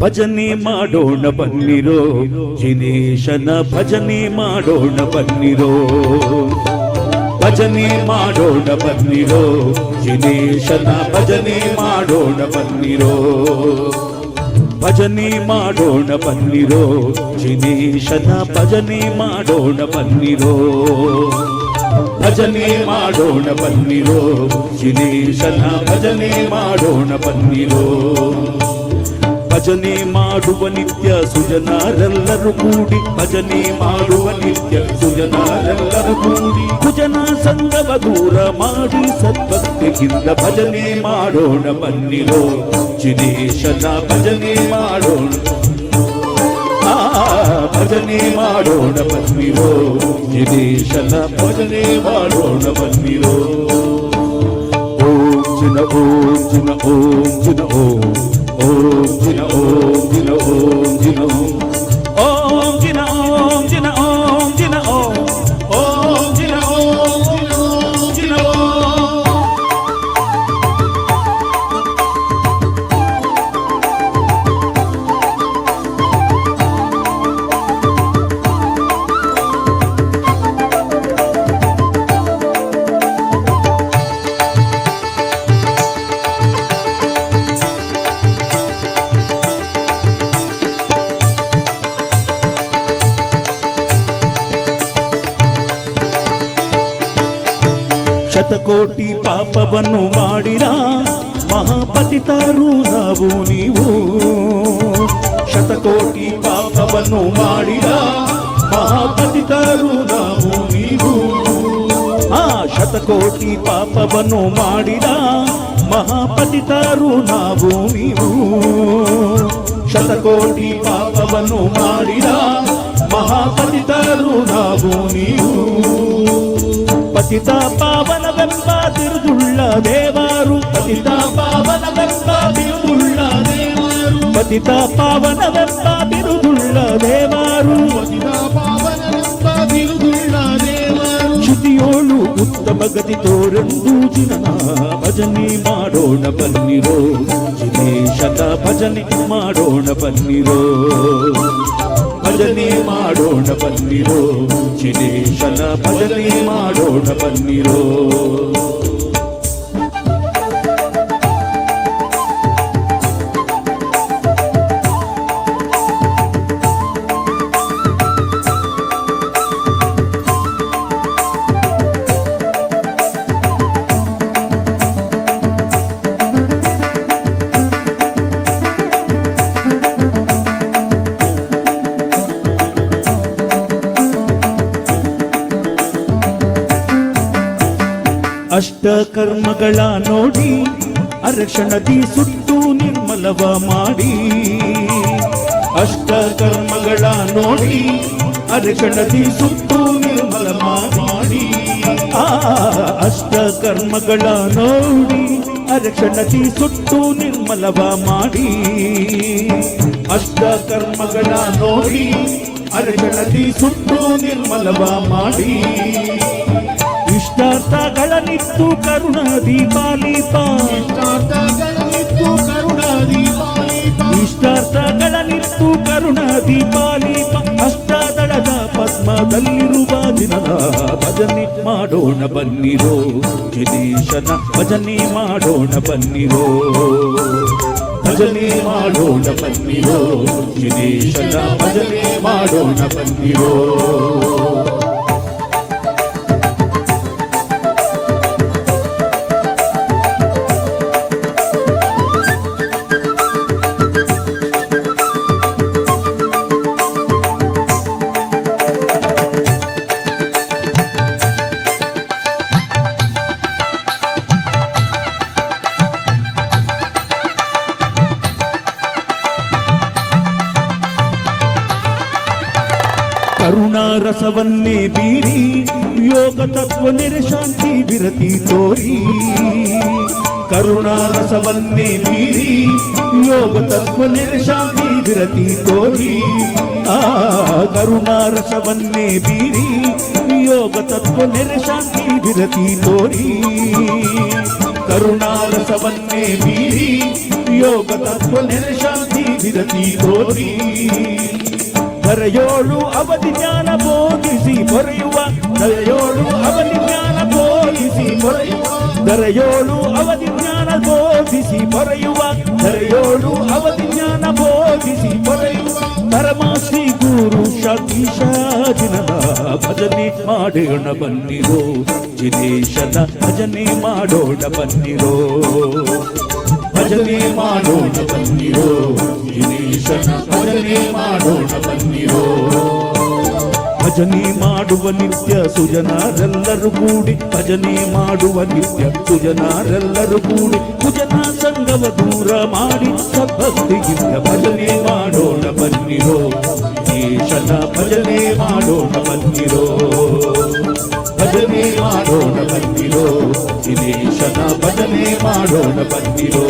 ಭಜನೆ ಮಾಡೋಣ ಬನ್ನಿರೋ, ಜಿನೇಶನ ಭಜನೆ ಮಾಡೋಣ ಬನ್ನಿರೋ. ಭಜನೆ ಮಾಡೋಣ ಬನ್ನಿರೋ, ಜಿನೇಶನ ಭಜನೆ ಮಾಡೋಣ ಬನ್ನಿರೋ. ಭಜನೆ ಮಾಡೋಣ ಬನ್ನಿರೋ, ಜಿನೇಶನ ಭಜನೆ ಮಾಡೋಣ ಬನ್ನಿರೋ. ಭಜನೆ ಮಾಡೋಣ ಬನ್ನಿರೋ, ಜಿನೇಶನ ಭಜನೆ ಮಾಡೋಣ ಬನ್ನಿರೋ. ಭಜನೆ ಮಾಡುವ ನಿತ್ಯ ಸುಜನಾರೆಲ್ಲರೂ ಕೂಡಿ ಭಜನೆ ಮಾಡುವ ನಿತ್ಯ ಸುಜನಾರೆಲ್ಲರೂ ಕೂಡಿ ಭುಜನ ಸಂಗವ ದೂರ ಮಾಡಿ ಸದ್ಭಕ್ತಿಯಿಂದ ಭಜನೆ ಮಾಡೋಣ ಬನ್ನಿರೋ ಜಿನೇಶನ ಭಜನೆ ಮಾಡೋಣ. ಭಜನೆ ಮಾಡೋಣ ಬನ್ನಿರೋ ಜಿನೇಶನ ಭಜನೆ ಮಾಡೋಣ ಬನ್ನಿರೋ. ಓಂ ಚಿನ ಓಂ ಚಿನ, ಓಂ ಜಿನ ಓಂ ఓం ఓం ಶತಕೋಟಿ ಪಾಪವನ್ನು ಮಾಡಿರ ಮಹಾಪತಿತರು ನಾವು ನೀವು ಶತಕೋಟಿ ಪಾಪವನ್ನು ಮಾಡಿರ ಮಹಾಪತಿತರು ನಾವು ನೀವು ಆ ಶತಕೋಟಿ ಪಾಪವನ್ನು ಮಾಡಿರ ಮಹಾಪತಿತರು ನಾವು ನೀವು ಶತಕೋಟಿ ಪಾಪವನ್ನು ಮಾಡಿರ ಮಹಾಪತಿತರು ನಾವು ನೀವು ಪತಿತ ಪಾವನವೆಂಬ ತಿರುದುಳ್ಳ ದೇವರು ಪತಿತ ಪಾವನವೆಂಬ ತಿರುದುಳ್ಳ ದೇವರು ಪತಿತ ಪಾವನವೆಂಬ ತಿರುದುಳ್ಳ ದೇವರು ಪತಿತ ಪಾವನವೆಂಬ ಬಿರುದುಳ್ಳ ದೇವರು ಶ್ರುತಿಯೋಳು ಉತ್ತಮ ಗತಿ ತೋರೆಂದು ಜಿನ ಭಜನೆ ಮಾಡೋಣ ಬನ್ನಿರೋ ಜಿನೇಶನ ಭಜನೆ ಮಾಡೋಣ ಬನ್ನಿರೋ ಭಜನೆ ಮಾಡೋಣ ಬನ್ನಿರೋ ಜಿನೇಶನ ಭಜನೆ ಮಾಡೋಣ ಬನ್ನಿರೋ. ಅಷ್ಟ ಕರ್ಮಗಳ ನೋಡಿ ಅರಕ್ಷಣದಿ ಸುಟ್ಟು ನಿರ್ಮಲವ ಮಾಡಿ. ಅಷ್ಟ ಕರ್ಮಗಳ ನೋಡಿ ಅರಕ್ಷಣದಿ ಸುಟ್ಟು ನಿರ್ಮಲ ಮಾಡಿ. ಆ, ಅಷ್ಟ ಕರ್ಮಗಳ ನೋಡಿ ಅರಕ್ಷಣದಿ ಸುಟ್ಟು ನಿರ್ಮಲವ ಮಾಡಿ. ಅಷ್ಟ ಕರ್ಮಗಳ ನೋಡಿ ಅರಕ್ಷಣದಿ ಸುಟ್ಟು ನಿರ್ಮಲವ ಮಾಡಿ. ಇಷ್ಟಾರ್ಥಗಳನ್ನಿತ್ತು ಕರುಣ ದೀಪಾಲಿಪ ಇಷ್ಟಾರ್ಥಗಳನ್ನಿತ್ತು ಕರುಣಾದಿ ಪಾಲಿಪ ಇಷ್ಟಾರ್ಥಗಳನ್ನಿತ್ತು ಕರುಣ ದೀಪಾಲಿಪ ಅಷ್ಟಾದಳದ ಪದ್ಮದಲ್ಲಿರುವ ದಿನದ ಭಜನೆ ಮಾಡೋಣ ಬನ್ನಿರೋ ಜಿನೇಶನ ಭಜನೆ ಮಾಡೋಣ ಬನ್ನಿರೋ ಭಜನೆ ಮಾಡೋಣ ಬನ್ನಿರೋ ಜಿನೇಶನ ಭಜನೆ ಮಾಡೋಣ ಬನ್ನಿರೋ ಕರುಣಾ ರಸವನ್ನೇ ಬೀರಿ ಯೋಗ ತತ್ವ ಶಾಂತಿ ವಿರತಿ ತೋರಿ ಕರುಣಾ ರಸವನ್ನೇ ಬೀರಿ ಯೋಗ ತತ್ವ ಶಾಂತಿ ವಿರತಿ ತೋರಿ ಆ ಕರುಣಾ ರಸವನ್ನೇ ಬೀರಿ ಯೋಗ ತತ್ವ ಶಾಂತಿ ವಿರತಿ ತೋರಿ ಕರುಣಾ ರಸವನ್ನೇ ಬೀರಿ ಯೋಗ ತತ್ವ ಶಾಂತಿ ವಿರತಿ ಕೋರಿ ಬರೆಯೋಳು ಅವಧಿ ಜ್ಞಾನ ಬೋಧಿಸಿ, ಬರೆಯುವ ದರೆಯೋಳು ಅವಧಿ ಜ್ಞಾನ ಬೋಧಿಸಿ, ಬರೆಯುವ ದರೆಯೋಳು ಅವಧಿ ಜ್ಞಾನ ಬೋಧಿಸಿ, ಬರೆಯುವ ದರೆಯೋಳು ಅವಧಿ ಜ್ಞಾನ ಬೋಧಿಸಿ, ಬರೆಯುವ. ಪರಮಾಶ್ರೀ ಗುರು ಶತೀಶನದ ಭಜನೆ ಮಾಡೋಣ ಬಂದಿರೋ ಜಿನೇಶದ ಭಜನೆ ಮಾಡೋಣ ಬಂದಿರೋ ಭಜನೆ ಮಾಡೋಣ ಬಂದಿರೋ ದಿನೇಶನ ಭಜನೆ ಮಾಡೋಣ ಬನ್ನಿರೋ ಭಜನೆ ಮಾಡುವ ನಿತ್ಯ ಸುಜನರೆಲ್ಲರೂ ಕೂಡಿ ಭಜನೆ ಮಾಡುವ ನಿತ್ಯ ಸುಜನರೆಲ್ಲರೂ ಕೂಡಿ ಕುಜನ ಸಂಗವ ದೂರ ಮಾಡಿ ಸದ್ಭಕ್ತಿಯಿಂದ ಭಜನೆ ಮಾಡೋಣ ಬನ್ನಿರೋ ಈಶನ ಭಜನೆ ಮಾಡೋಣ ಬನ್ನಿರೋ ಭಜನೆ ಮಾಡೋಣ ಬನ್ನಿರೋ ದಿನೇಶನ ಭಜನೆ ಮಾಡೋಣ ಬನ್ನಿರೋ